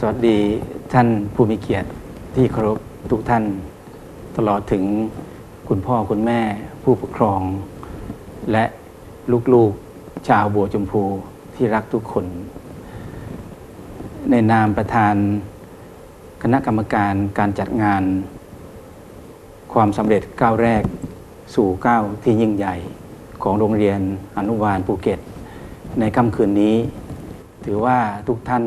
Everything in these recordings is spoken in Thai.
สวัสดีท่านผู้มีเกียรติที่เคารพทุกท่าน ตลอดถึงคุณพ่อคุณแม่ผู้ปกครอง และลูกๆชาวบัวชมพูที่รักทุกคน ในนามประธาน คณะกรรมการการจัดงาน ความสำเร็จก้าวแรกสู่ก้าวที่ยิ่งใหญ่ของโรงเรียนอนุบาลภูเก็ต ในค่ำคืนนี้ ถือว่าทุกท่าน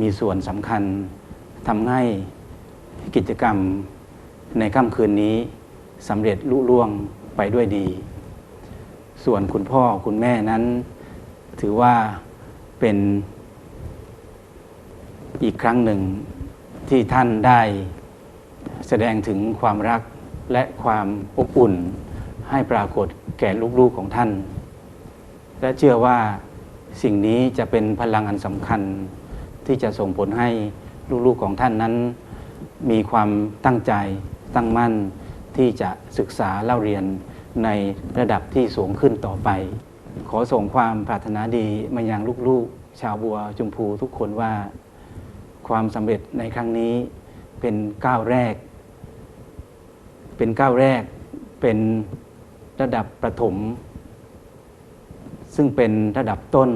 มีส่วนสำคัญทำให้กิจกรรมในค่ำคืนนี้สำเร็จลุล่วงไปด้วยดี ส่วนคุณพ่อคุณแม่นั้น ถือว่าเป็นอีกครั้งหนึ่งที่ท่านได้แสดงถึงความรักและความอบอุ่น ให้ปรากฏแก่ลูกๆของท่าน และเชื่อว่าสิ่งนี้จะเป็นพลังอันสำคัญ ที่จะส่งผลให้ลูกๆของท่านนั้น มีความตั้งใจตั้งมั่นที่จะศึกษาเล่าเรียนในระดับที่สูงขึ้นต่อไป ขอส่งความปรารถนาดีมายังลูกๆ ชาวบัวชมพูทุกคนว่า ความสำเร็จในครั้งนี้เป็นก้าวแรก เป็นก้าวแรกเป็นระดับประถม ซึ่งเป็นระดับต้น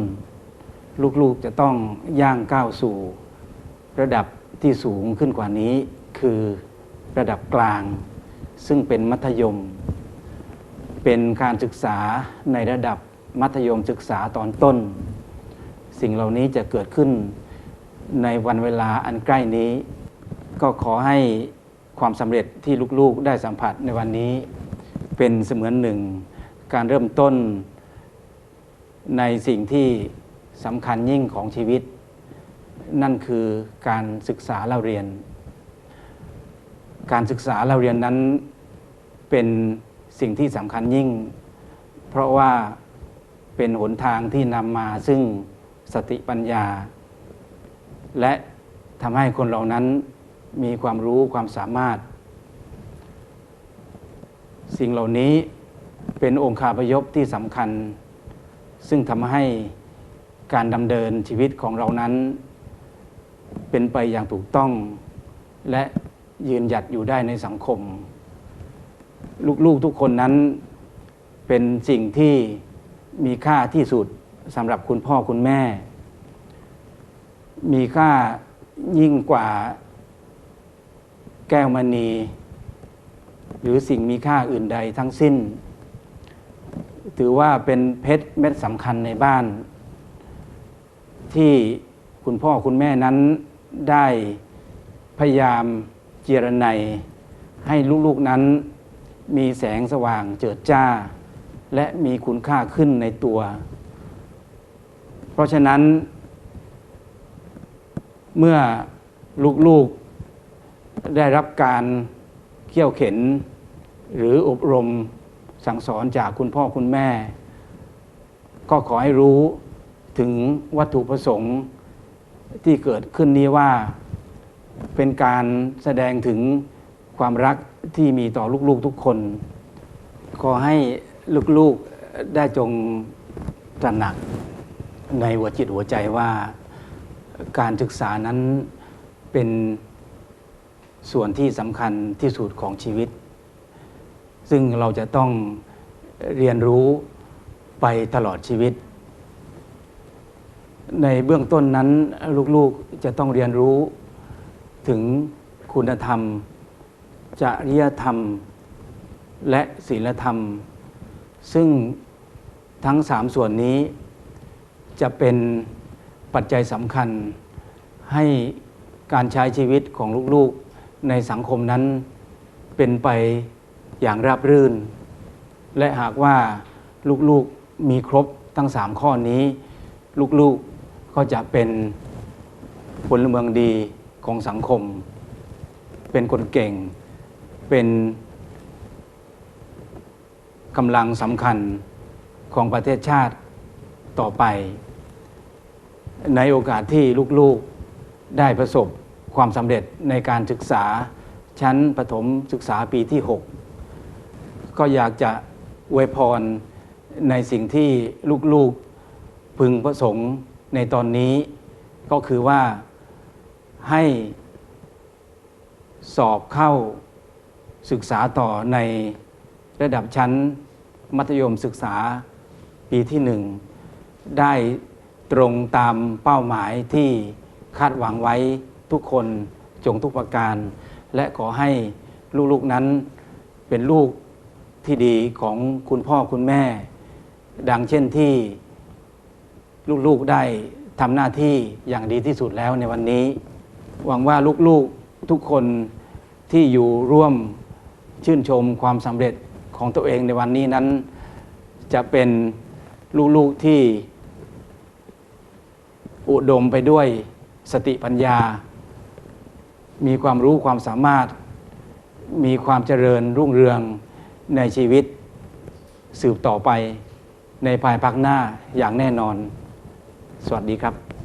ลูกๆจะต้องย่างก้าวสู่ ระดับที่สูงขึ้นกว่านี้ คือระดับกลาง ซึ่งเป็นมัธยม เป็นการศึกษาในระดับมัธยมศึกษาตอนต้น สิ่งเหล่านี้จะเกิดขึ้นในวันเวลาอันใกล้นี้ ก็ขอให้ความสำเร็จที่ลูกๆได้สัมผัสในวันนี้ เป็นเสมือนหนึ่ง การเริ่มต้นในสิ่งที่ สำคัญยิ่งของชีวิต นั่นคือการศึกษาเราเรียน การศึกษาเราเรียนนั้นเป็นสิ่งที่สำคัญยิ่ง เพราะว่าเป็นหนทางที่นำมาซึ่งสติปัญญา และทำให้คนเหล่านั้นมีความรู้ความสามารถ สิ่งเหล่านี้เป็นองค์คาพยพที่สำคัญ ซึ่งทำให้ การดำเนินชีวิตของเรานั้น เป็นไปอย่างถูกต้อง และยืนหยัดอยู่ได้ในสังคม ลูกๆทุกคนนั้นเป็นสิ่งที่มีค่าที่สุดสำหรับคุณพ่อคุณแม่ มีค่ายิ่งกว่าแก้วมณี หรือสิ่งมีค่าอื่นใดทั้งสิ้น ถือว่าเป็นเพชรเม็ดสำคัญในบ้าน ที่คุณพ่อคุณแม่นั้นได้พยายามเจรไนให้ลูกๆนั้นมีแสงสว่างเจิดจ้า และมีคุณค่าขึ้นในตัว เพราะฉะนั้น เมื่อลูกๆได้รับการเขี่ยวเข็น หรืออบรมสั่งสอนจากคุณพ่อคุณแม่ ก็ขอให้รู้ ถึงวัตถุประสงค์ที่เกิดขึ้นนี้ว่าเป็นการแสดงถึงความรักที่มีต่อลูกๆทุกคน ขอให้ลูกๆได้จงตระหนักในหัวจิตหัวใจว่าการศึกษานั้นเป็นส่วนที่สำคัญที่สุดของชีวิต ซึ่งเราจะต้องเรียนรู้ไปตลอดชีวิต ในเบื้องต้นนั้นลูกๆจะต้องเรียนรู้ ถึงคุณธรรม จริยธรรม และศีลธรรม ซึ่งทั้งสามส่วนนี้ จะเป็นปัจจัยสำคัญ ให้การใช้ชีวิตของลูกๆในสังคมนั้น เป็นไปอย่างราบรื่น และหากว่าลูกๆมีครบทั้งสามข้อนี้ ลูกๆ ก็จะเป็นพลเมืองดีของสังคม เป็นคนเก่ง เป็นกำลังสำคัญของประเทศชาติต่อไป ในโอกาสที่ลูกๆได้ประสบความสำเร็จในการศึกษาชั้นประถมศึกษาปีที่ 6 ก็อยากจะอวยพรในสิ่งที่ลูกๆพึงประสงค์ ในตอนนี้ก็คือว่าให้สอบเข้าศึกษาต่อในระดับชั้นมัธยมศึกษาปีที่หนึ่งได้ตรงตามเป้าหมายที่คาดหวังไว้ทุกคนจงทุกประการ และขอให้ลูกๆนั้นเป็นลูกที่ดีของคุณพ่อคุณแม่ ดังเช่นที่ ลูกๆได้ทำหน้าที่อย่างดีที่สุดแล้วในวันนี้ หวังว่าลูกๆทุกคนที่อยู่ร่วมชื่นชมความสำเร็จของตัวเองในวันนี้นั้น จะเป็นลูกๆที่ อุดมไปด้วยสติปัญญา มีความรู้ความสามารถ มีความเจริญรุ่งเรืองในชีวิตสืบต่อไปในภายภาคหน้าอย่างแน่นอน สวัสดีครับ